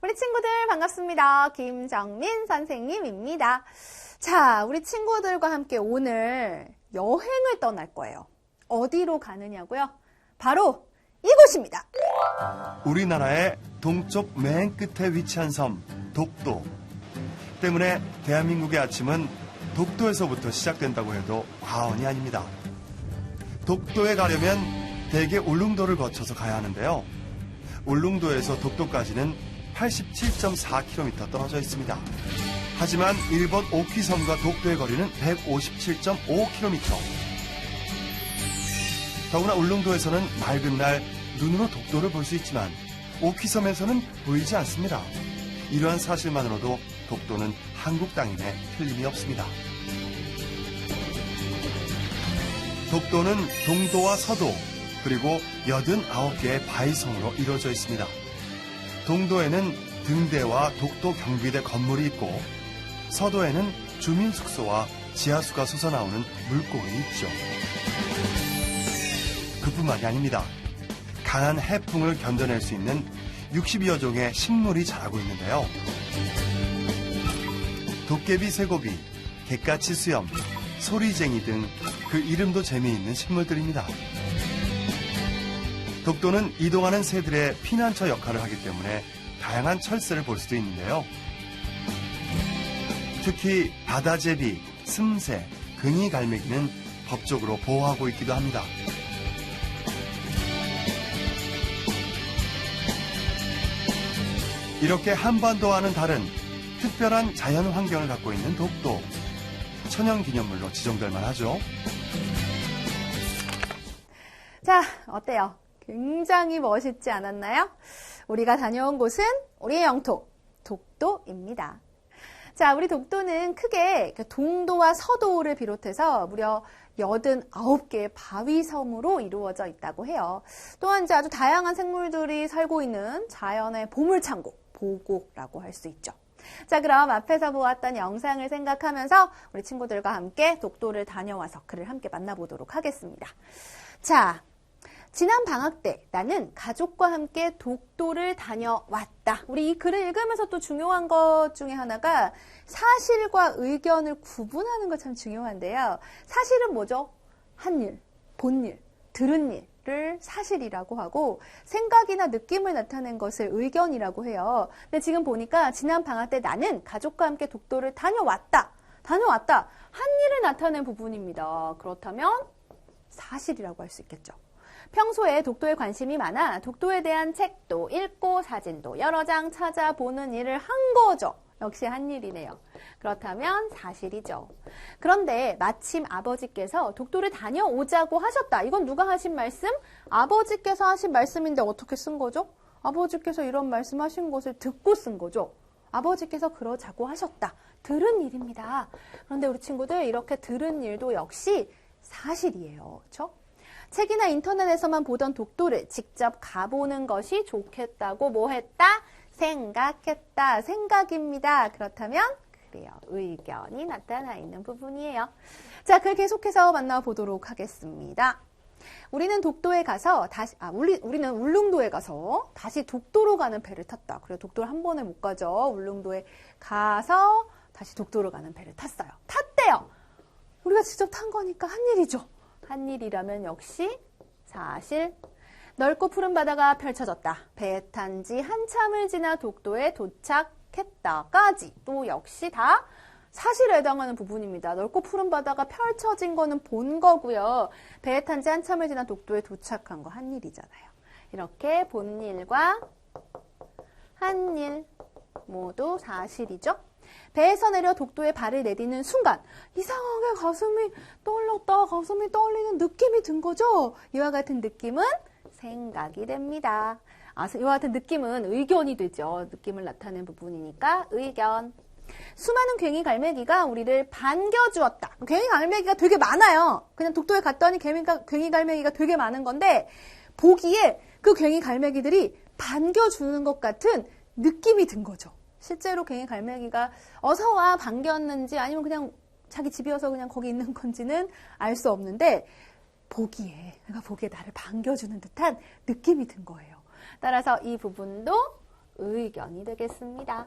우리 친구들 반갑습니다. 김정민 선생님입니다. 자, 우리 친구들과 함께 오늘 여행을 떠날 거예요. 어디로 가느냐고요? 바로 이곳입니다. 우리나라의 동쪽 맨 끝에 위치한 섬 독도 때문에 대한민국의 아침은 독도에서부터 시작된다고 해도 과언이 아닙니다. 독도에 가려면 대개 울릉도를 거쳐서 가야 하는데요. 울릉도에서 독도까지는 87.4km 떨어져 있습니다. 하지만 일본 오키섬과 독도의 거리는 157.5km. 더구나 울릉도에서는 맑은 날 눈으로 독도를 볼 수 있지만 오키섬에서는 보이지 않습니다. 이러한 사실만으로도 독도는 한국 땅임에 틀림이 없습니다. 독도는 동도와 서도 그리고 89개의 바위성으로 이루어져 있습니다. 동도에는 등대와 독도 경비대 건물이 있고 서도에는 주민 숙소와 지하수가 솟아나오는 물고기 있죠. 그뿐만이 아닙니다. 강한 해풍을 견뎌낼 수 있는 60여 종의 식물이 자라고 있는데요. 도깨비 쇠고비, 개까치 수염, 소리쟁이 등 그 이름도 재미있는 식물들입니다. 독도는 이동하는 새들의 피난처 역할을 하기 때문에 다양한 철새를 볼 수도 있는데요. 특히 바다제비, 숨새, 근이갈매기는 법적으로 보호하고 있기도 합니다. 이렇게 한반도와는 다른 특별한 자연 환경을 갖고 있는 독도. 천연 기념물로 지정될 만하죠. 자, 어때요? 굉장히 멋있지 않았나요? 우리가 다녀온 곳은 우리의 영토, 독도입니다. 자, 우리 독도는 크게 동도와 서도를 비롯해서 무려 89개의 바위섬으로 이루어져 있다고 해요. 또한 이제 아주 다양한 생물들이 살고 있는 자연의 보물창고, 보고라고 할 수 있죠. 자, 그럼 앞에서 보았던 영상을 생각하면서 우리 친구들과 함께 독도를 다녀와서 그를 함께 만나보도록 하겠습니다. 자, 지난 방학 때 나는 가족과 함께 독도를 다녀왔다. 우리 이 글을 읽으면서 또 중요한 것 중에 하나가 사실과 의견을 구분하는 것 참 중요한데요. 사실은 뭐죠? 한 일, 본 일, 들은 일을 사실이라고 하고 생각이나 느낌을 나타낸 것을 의견이라고 해요. 근데 지금 보니까 지난 방학 때 나는 가족과 함께 독도를 다녀왔다. 다녀왔다. 한 일을 나타낸 부분입니다. 그렇다면 사실이라고 할 수 있겠죠. 평소에 독도에 관심이 많아 독도에 대한 책도 읽고 사진도 여러 장 찾아보는 일을 한 거죠. 역시 한 일이네요. 그렇다면 사실이죠. 그런데 마침 아버지께서 독도를 다녀오자고 하셨다. 이건 누가 하신 말씀? 아버지께서 하신 말씀인데 어떻게 쓴 거죠? 아버지께서 이런 말씀하신 것을 듣고 쓴 거죠. 아버지께서 그러자고 하셨다. 들은 일입니다. 그런데 우리 친구들 이렇게 들은 일도 역시 사실이에요. 그렇죠? 책이나 인터넷에서만 보던 독도를 직접 가보는 것이 좋겠다고 뭐 했다? 생각했다. 생각입니다. 그렇다면 그래요. 의견이 나타나 있는 부분이에요. 자, 글 계속해서 만나보도록 하겠습니다. 우리는 독도에 가서 다시 아 우리 우리는 울릉도에 가서 다시 독도로 가는 배를 탔다. 그래 독도를 한 번에 못 가죠. 울릉도에 가서 다시 독도로 가는 배를 탔어요. 탔대요. 우리가 직접 탄 거니까 한 일이죠. 한 일이라면 역시 사실 넓고 푸른 바다가 펼쳐졌다. 배에 탄지 한참을 지나 독도에 도착했다까지 또 역시 다 사실에 해당하는 부분입니다. 넓고 푸른 바다가 펼쳐진 거는 본 거고요. 배에 탄 지 한참을 지나 독도에 도착한 거 한 일이잖아요. 이렇게 본 일과 한 일 모두 사실이죠. 배에서 내려 독도에 발을 내디는 순간 이상하게 가슴이 떨렸다, 가슴이 떨리는 느낌이 든 거죠. 이와 같은 느낌은 생각이 됩니다. 아, 이와 같은 느낌은 의견이 되죠. 느낌을 나타내는 부분이니까 의견. 수많은 괭이 갈매기가 우리를 반겨주었다. 괭이 갈매기가 되게 많아요. 그냥 독도에 갔더니 괭이, 괭이 갈매기가 되게 많은 건데 보기에 그 괭이 갈매기들이 반겨주는 것 같은 느낌이 든 거죠. 실제로 괭이 갈매기가 어서와 반겼는지 아니면 그냥 자기 집이어서 그냥 거기 있는 건지는 알 수 없는데 보기에 내가 보기에 나를 반겨주는 듯한 느낌이 든 거예요. 따라서 이 부분도 의견이 되겠습니다.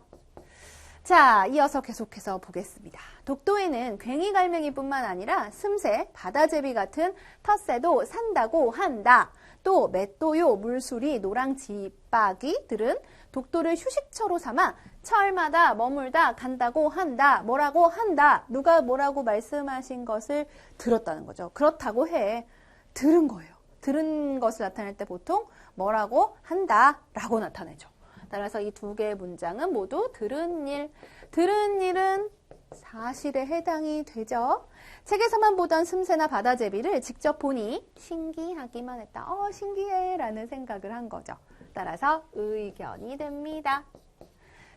자, 이어서 계속해서 보겠습니다. 독도에는 괭이 갈매기뿐만 아니라 슴새, 바다제비 같은 텃새도 산다고 한다. 또 맷도요, 물수리, 노랑지빠기들은 독도를 휴식처로 삼아 철마다 머물다 간다고 한다. 뭐라고 한다. 누가 뭐라고 말씀하신 것을 들었다는 거죠. 그렇다고 해. 들은 거예요. 들은 것을 나타낼 때 보통 뭐라고 한다. 라고 나타내죠. 따라서 이 두 개의 문장은 모두 들은 일. 들은 일은 사실에 해당이 되죠. 책에서만 보던 슴새나 바다제비를 직접 보니 신기하기만 했다. 어, 신기해. 라는 생각을 한 거죠. 따라서 의견이 됩니다.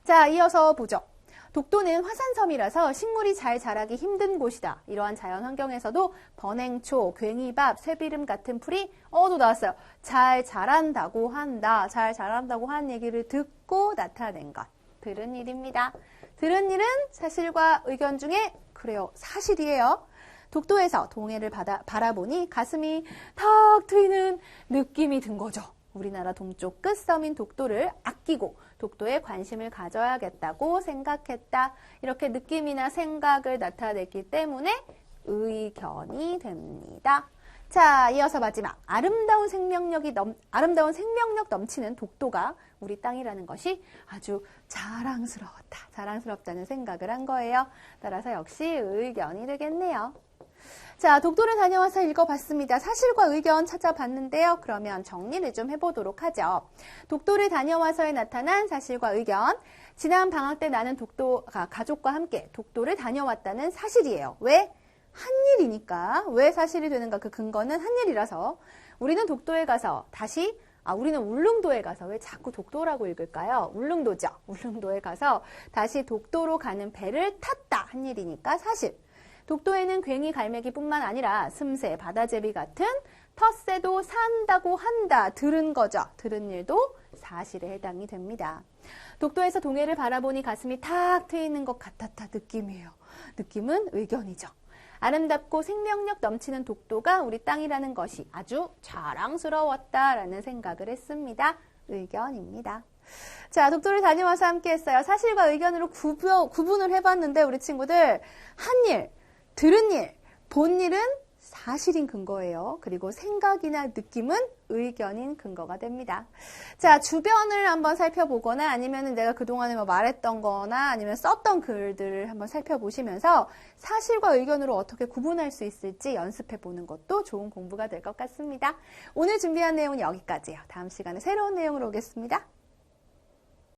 자, 이어서 보죠. 독도는 화산섬이라서 식물이 잘 자라기 힘든 곳이다. 이러한 자연 환경에서도 번행초, 괭이밥, 쇠비름 같은 풀이 어도 나왔어요. 잘 자란다고 한다. 잘 자란다고 한 얘기를 듣고 나타낸 것. 들은 일입니다. 들은 일은 사실과 의견 중에 그래요. 사실이에요. 독도에서 동해를 바라보니 가슴이 탁 트이는 느낌이 든 거죠. 우리나라 동쪽 끝섬인 독도를 아끼고 독도에 관심을 가져야겠다고 생각했다. 이렇게 느낌이나 생각을 나타냈기 때문에 의견이 됩니다. 자, 이어서 마지막. 아름다운 생명력이 넘, 아름다운 생명력 넘치는 독도가 우리 땅이라는 것이 아주 자랑스러웠다. 자랑스럽다는 생각을 한 거예요. 따라서 역시 의견이 되겠네요. 자, 독도를 다녀와서 읽어봤습니다. 사실과 의견 찾아봤는데요. 그러면 정리를 좀 해보도록 하죠. 독도를 다녀와서에 나타난 사실과 의견. 지난 방학 때 나는 독도, 가족과 함께 독도를 다녀왔다는 사실이에요. 왜? 한 일이니까. 왜 사실이 되는가? 그 근거는 한 일이라서. 우리는 독도에 가서 다시 아, 우리는 울릉도에 가서 왜 자꾸 독도라고 읽을까요? 울릉도죠. 울릉도에 가서 다시 독도로 가는 배를 탔다. 한 일이니까 사실. 독도에는 괭이 갈매기뿐만 아니라 슴새, 바다제비 같은 텃새도 산다고 한다. 들은 거죠. 들은 일도 사실에 해당이 됩니다. 독도에서 동해를 바라보니 가슴이 탁 트이는 것 같았다. 느낌이에요. 느낌은 의견이죠. 아름답고 생명력 넘치는 독도가 우리 땅이라는 것이 아주 자랑스러웠다라는 생각을 했습니다. 의견입니다. 자, 독도를 다녀와서 함께 했어요. 사실과 의견으로 구분, 구분을 해봤는데 우리 친구들 한 일, 들은 일, 본 일은 사실인 근거예요. 그리고 생각이나 느낌은 의견인 근거가 됩니다. 자, 주변을 한번 살펴보거나 아니면 내가 그동안에 뭐 말했던 거나 아니면 썼던 글들을 한번 살펴보시면서 사실과 의견으로 어떻게 구분할 수 있을지 연습해 보는 것도 좋은 공부가 될 것 같습니다. 오늘 준비한 내용은 여기까지예요. 다음 시간에 새로운 내용으로 오겠습니다.